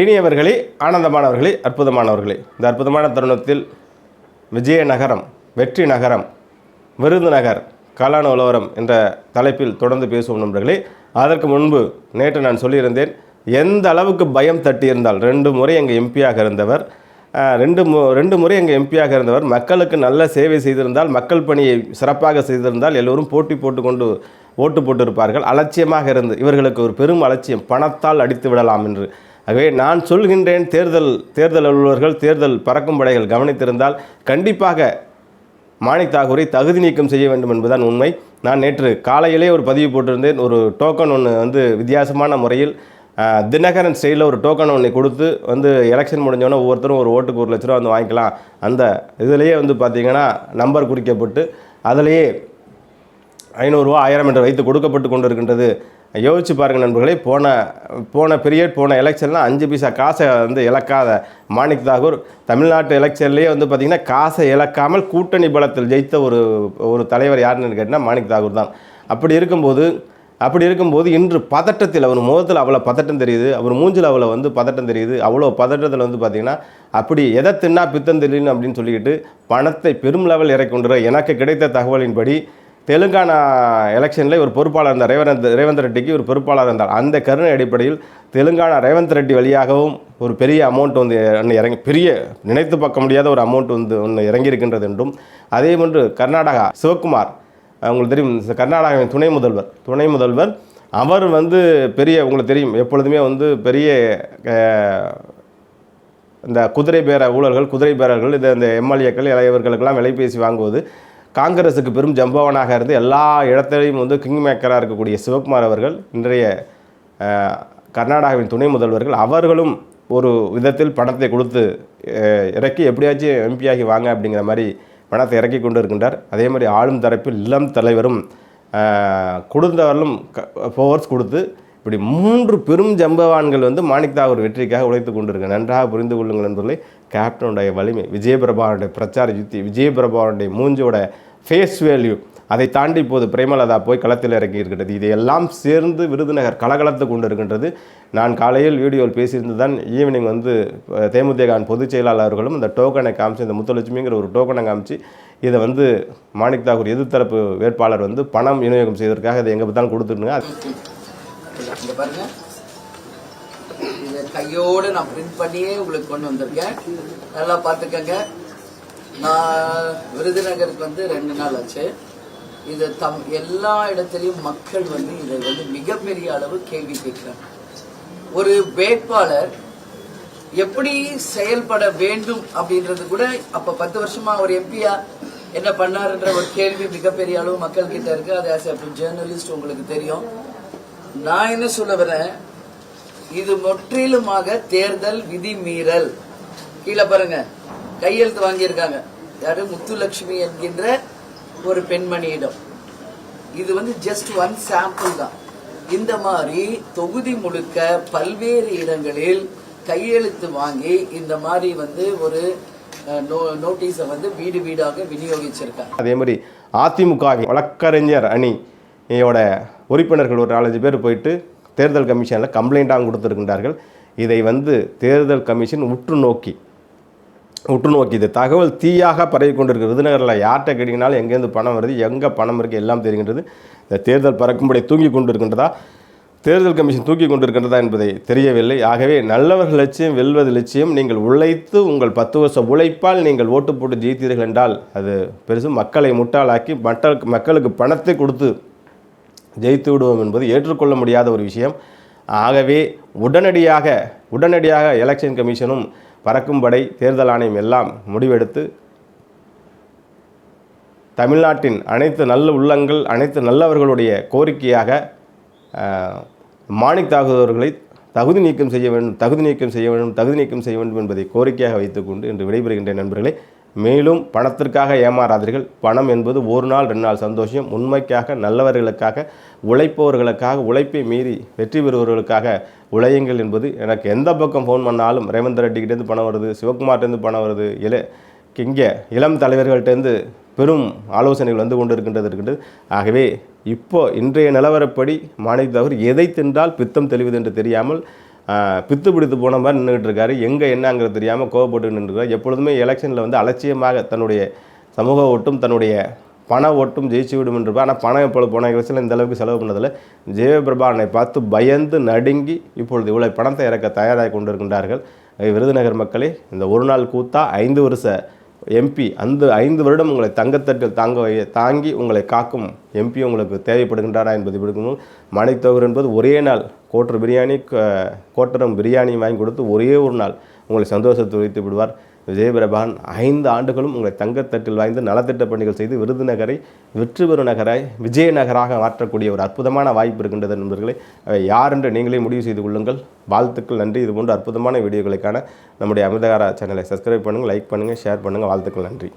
இனியவர்களே ஆனந்தமானவர்களே அற்புதமானவர்களே. இந்த அற்புதமான தருணத்தில் விஜயநகரம் வெற்றி நகரம் விருதுநகர் காலான உலவரம் என்ற தலைப்பில் தொடர்ந்து பேசுவோம் நண்பர்களே. அதற்கு முன்பு நேற்று நான் சொல்லியிருந்தேன் எந்த அளவுக்கு பயம் தட்டியிருந்தால் ரெண்டு முறை எங்கள் எம்பியாக இருந்தவர் ரெண்டு மு ரெண்டு முறை எங்கள் எம்பியாக இருந்தவர் மக்களுக்கு நல்ல சேவை செய்திருந்தால் மக்கள் பணியை சிறப்பாக செய்திருந்தால் எல்லோரும் போட்டி போட்டுக்கொண்டு ஓட்டு போட்டிருப்பார்கள். அலட்சியமாக இருந்து இவர்களுக்கு ஒரு பெரும் அலட்சியம் பணத்தால் அடித்து விடலாம் என்று. ஆகவே நான் சொல்கின்றேன் தேர்தல் தேர்தல் அலுவலர்கள் தேர்தல் பறக்கும் படைகள் கவனித்திருந்தால் கண்டிப்பாக மாணிக் தாகூரை தகுதி நீக்கம் செய்ய வேண்டும் என்பதுதான் உண்மை. நான் நேற்று காலையிலே ஒரு பதிவு போட்டிருந்தேன். ஒரு டோக்கன் ஒன்று வந்து வித்தியாசமான முறையில் தினகரன் ஸ்டைலில் ஒரு டோக்கன் ஒன்று கொடுத்து வந்து எலெக்ஷன் முடிஞ்சோன்னே ஒவ்வொருத்தரும் ஒரு ஓட்டுக்கு ஒரு லட்ச ரூபா வந்து வாங்கிக்கலாம். அந்த இதுலேயே வந்து பார்த்திங்கன்னா நம்பர் குறிக்கப்பட்டு அதிலேயே ஐநூறுரூவா ஆயிரம் என்று வைத்து கொடுக்கப்பட்டு கொண்டு இருக்கின்றது யோசிச்சு பாருங்க நண்பர்களே போன போன பீரியட் போன எலெக்ஷன்லாம் அஞ்சு பைசா காசை வந்து இழக்காத மாணிக் தாகூர். தமிழ்நாட்டு எலெக்ஷன்லேயே வந்து பார்த்திங்கன்னா காசை இழக்காமல் கூட்டணி பலத்தில் ஜெயித்த ஒரு ஒரு தலைவர் யாருன்னு கேட்டால் மாணிக் தாகூர் தான். அப்படி இருக்கும்போது அப்படி இருக்கும்போது இன்று பதட்டத்தில் அவர் முகத்தில் அவ்வளோ பதட்டம் தெரியுது அவர் மூஞ்சில் அவ்வளோ வந்து பதட்டம் தெரியுது அவ்வளோ பதட்டத்தில் வந்து பார்த்திங்கன்னா அப்படி எதை தின்னா பித்தம் தெரியணும் அப்படின்னு சொல்லிக்கிட்டு பணத்தை பெரும் லெவல் இறக்கி கொண்டு எனக்கு கிடைத்த தகவலின்படி தெலுங்கானா எலெக்ஷனில் ஒரு பொறுப்பாளர் இருந்தார். ரேவந்த் ரேவந்த் ரெட்டிக்கு ஒரு பொறுப்பாளர் இருந்தார். அந்த கருணை அடிப்படையில் தெலுங்கானா ரேவந்த் ரெட்டி வழியாகவும் ஒரு பெரிய அமௌண்ட் வந்து ஒன்று இறங்கி பெரிய நினைத்து பார்க்க முடியாத ஒரு அமௌண்ட் வந்து ஒன்று இறங்கியிருக்கின்றது என்றும் அதே போன்று கர்நாடகா சிவகுமார் உங்களுக்கு தெரியும் கர்நாடகாவின் துணை முதல்வர் துணை முதல்வர் அவர் வந்து பெரிய உங்களுக்கு தெரியும் எப்பொழுதுமே வந்து பெரிய இந்த குதிரை பேர ஊழல்கள் குதிரை பேரர்கள் இந்த இந்த எம்எல்ஏக்கள் இளையவர்களுக்கெல்லாம் விலைபேசி வாங்குவது காங்கிரஸுக்கு பெரும் ஜம்பவனாக இருந்து எல்லா இடத்திலையும் வந்து கிங் மேக்கராக இருக்கக்கூடிய சிவகுமார் அவர்கள் இன்றைய கர்நாடகாவின் துணை முதல்வர்கள் அவர்களும் ஒரு விதத்தில் பணத்தை கொடுத்து இறக்கி எப்படியாச்சும் எம்பி ஆகி வாங்க அப்படிங்கிற மாதிரி பணத்தை இறக்கி கொண்டு இருக்கின்றார். அதே மாதிரி ஆளும் தரப்பில் இளம் தலைவரும் கொடுத்தவர்களும் ஃபோர்ஸ் கொடுத்து இப்படி மூன்று பெரும் ஜம்பவான்கள் வந்து மாணிக் தாகூர் வெற்றிக்காக உழைத்து கொண்டிருக்க நன்றாக புரிந்து கொள்ளுங்கள் என்பதில் கேப்டனுடைய வலிமை விஜயபிரபாவுடைய பிரச்சார யுத்தி விஜயபிரபாவுடைய மூஞ்சோட ஃபேஸ் வேல்யூ அதை தாண்டி இப்போது பிரேமலதா போய் களத்தில் இறக்கி இருக்கிறது இதையெல்லாம் சேர்ந்து விருதுநகர் கலகலத்து கொண்டு இருக்கின்றது நான் காலையில் வீடியோவில் பேசியிருந்து தான் ஈவினிங் வந்து தேமுதிகான் பொதுச் செயலாளர்களும் இந்த டோக்கனை காமிச்சு இந்த முத்துலட்சுமிங்கிற ஒரு டோக்கனை காமிச்சு இதை வந்து மாணிக் தாகூர் எதிர்த்தரப்பு வேட்பாளர் வந்து பணம் விநியோகம் செய்வதற்காக இதை எங்கே பார்த்தாலும் கொடுத்துருங்க. இங்க பாருங்க. நான் பிரிண்ட் பண்ணியே உங்களுக்கு கொண்டு வந்திருக்கேன். நல்லா பார்த்துக்கங்க. நான் விருதுநகருக்கு வந்து ரெண்டு நாள் ஆச்சு. இது தம் எல்லா இடத்துலையும் மக்கள் வந்து இதை வந்து மிகப்பெரிய அளவு கேள்வி கேட்கிறாங்க. ஒரு வேட்பாளர் எப்படி செயல்பட வேண்டும் அப்படின்றது கூட அப்ப பத்து வருஷமா அவர் எம்பியா என்ன பண்ணாருன்ற ஒரு கேள்வி மிகப்பெரிய அளவு மக்கள் கிட்ட இருக்கு. அது ஆஸ் எ ஜேர்னலிஸ்ட் உங்களுக்கு தெரியும். நான் என்ன சொல்ல வரேன்? இது முற்றிலுமாக தேர்தல் விதி மீறல். கீழே பாருங்க. கையெழுத்து வாங்கியிருக்காங்க. யாரு? முத்துலட்சுமி என்கின்ற ஒரு பெண்மணியிடம். இது வந்து ஜஸ்ட் ஒன் சாம்பிள் தான். இந்த மாதிரி தொகுதி முழுக்க பல்வேறு இடங்களில் கையெழுத்து வாங்கி இந்த மாதிரி வந்து ஒரு நோட்டீஸை வந்து வீடு வீடாக விநியோகிச்சிருக்காங்க. அதே மாதிரி அதிமுக வழக்கறிஞர் அணியோட உறுப்பினர்கள் ஒரு நாலஞ்சு பேர் போயிட்டு தேர்தல் கமிஷனில் கம்ப்ளைண்ட்டாக கொடுத்துருக்கின்றார்கள். இதை வந்து தேர்தல் கமிஷன் உற்று நோக்கி உற்று நோக்கி இது தகவல் தீயாக பரவி கொண்டிருக்கிறது விருதுநகரில் யார்கிட்ட கேட்டிங்கனாலும் எங்கேருந்து பணம் வருது எங்கே பணம் இருக்குது எல்லாம் தெரிகின்றது. இந்த தேர்தல் பறக்கும்படி தூங்கி கொண்டு இருக்கின்றதா தேர்தல் கமிஷன் தூக்கி கொண்டிருக்கின்றதா என்பதை தெரியவில்லை. ஆகவே நல்லவர்கள் லட்சியம் வெல்வது லட்சியம். நீங்கள் உழைத்து உங்கள் பத்து வருஷ உழைப்பால் நீங்கள் ஓட்டு போட்டு ஜெயித்தீர்கள் என்றால் அது பெருசு மக்களை முட்டாளாக்கி மக்களுக்கு மக்களுக்கு பணத்தை கொடுத்து ஜெயித்து விடுவோம் என்பது ஏற்றுக்கொள்ள முடியாத ஒரு விஷயம். ஆகவே உடனடியாக உடனடியாக எலெக்ஷன் கமிஷனும் பறக்கும் படை தேர்தல் ஆணையம் எல்லாம் முடிவெடுத்து தமிழ்நாட்டின் அனைத்து நல்ல உள்ளங்கள் அனைத்து நல்லவர்களுடைய கோரிக்கையாக அஹ், மாணிக் தாக்குதவர்களை தகுதி நீக்கம் செய்ய வேண்டும் தகுதி நீக்கம் செய்ய வேண்டும் தகுதி நீக்கம் செய்ய வேண்டும் என்பதை கோரிக்கையாக வைத்துக்கொண்டு இன்று விடைபெறுகின்ற நண்பர்களே. மேலும் பணத்திற்காக ஏமாறாதீர்கள். பணம் என்பது ஒரு நாள் ரெண்டு நாள் சந்தோஷம். உண்மைக்காக நல்லவர்களுக்காக உழைப்பவர்களுக்காக உழைப்பை மீறி வெற்றி பெறுபவர்களுக்காக உழையுங்கள் என்பது எனக்கு எந்த பக்கம் ஃபோன் பண்ணாலும் ரேவந்த் ரெட்டிக்கிட்டேருந்து பணம் வருது சிவகுமார்ட்டேருந்து பணம் வருது. இல இங்கே இளம் தலைவர்கள்ட்டேருந்து பெரும் ஆலோசனைகள் வந்து கொண்டு இருக்கின்றது. இருக்கின்றது ஆகவே இப்போ இன்றைய நிலவரப்படி மாநில தகவல் எதை தின்றால் பித்தம் தெளிவது என்று தெரியாமல் பித்து பிடித்து போன மாதிரி நின்றுட்டு இருக்காரு. எங்கே என்னங்கிறது தெரியாமல் கோவப்பட்டு நின்றுருக்காரு எப்பொழுதுமே எலெக்ஷனில் வந்து அலட்சியமாக தன்னுடைய சமூக ஓட்டும் தன்னுடைய பண ஓட்டும் ஜெயிச்சு விடும் என்று ஆனால் பணம் இப்பொழுது போன எலெக்ஷனில் இந்த அளவுக்கு செலவு பண்ணதில் ஜெயபிரபானை பார்த்து பயந்து நடுங்கி இப்பொழுது இவ்வளோ பணத்தை இறக்க தயாராகி கொண்டிருக்கின்றார்கள். விருதுநகர் மக்களே இந்த ஒரு நாள் கூத்தா ஐந்து வருஷ எம்பி அந்த ஐந்து வருடம் உங்களை தங்கத்தட்டில் தாங்க தாங்கி உங்களை காக்கும் எம்பி உங்களுக்கு தேவைப்படுகின்றாரா என்பது பிடிக்கணும் மணித்தொகர் என்பது ஒரே நாள் கோட்டர் பிரியாணி கோட்டரம் பிரியாணி வாங்கி கொடுத்து ஒரே ஒரு நாள் உங்களை சந்தோஷத்தை வைத்து விடுவார். விஜயபிரபான் ஐந்து ஆண்டுகளும் உங்களை தங்கத்தட்டில் வாய்ந்து நலத்திட்ட பணிகள் செய்து விருதுநகரை வெற்றி பெறும் நகரை விஜயநகராக மாற்றக்கூடிய ஒரு அற்புதமான வாய்ப்பு இருக்கின்றது நண்பர்களே. அவை யார் என்று நீங்களே முடிவு செய்து கொள்ளுங்கள். வாழ்த்துக்கள் நன்றி. இது போன்ற அற்புதமான வீடியோக்களுக்கான நம்முடைய அமிர்தகாரா சேனலை சப்ஸ்கிரைப் பண்ணுங்கள் லைக் பண்ணுங்கள் ஷேர் பண்ணுங்கள். வாழ்த்துக்கள் நன்றி.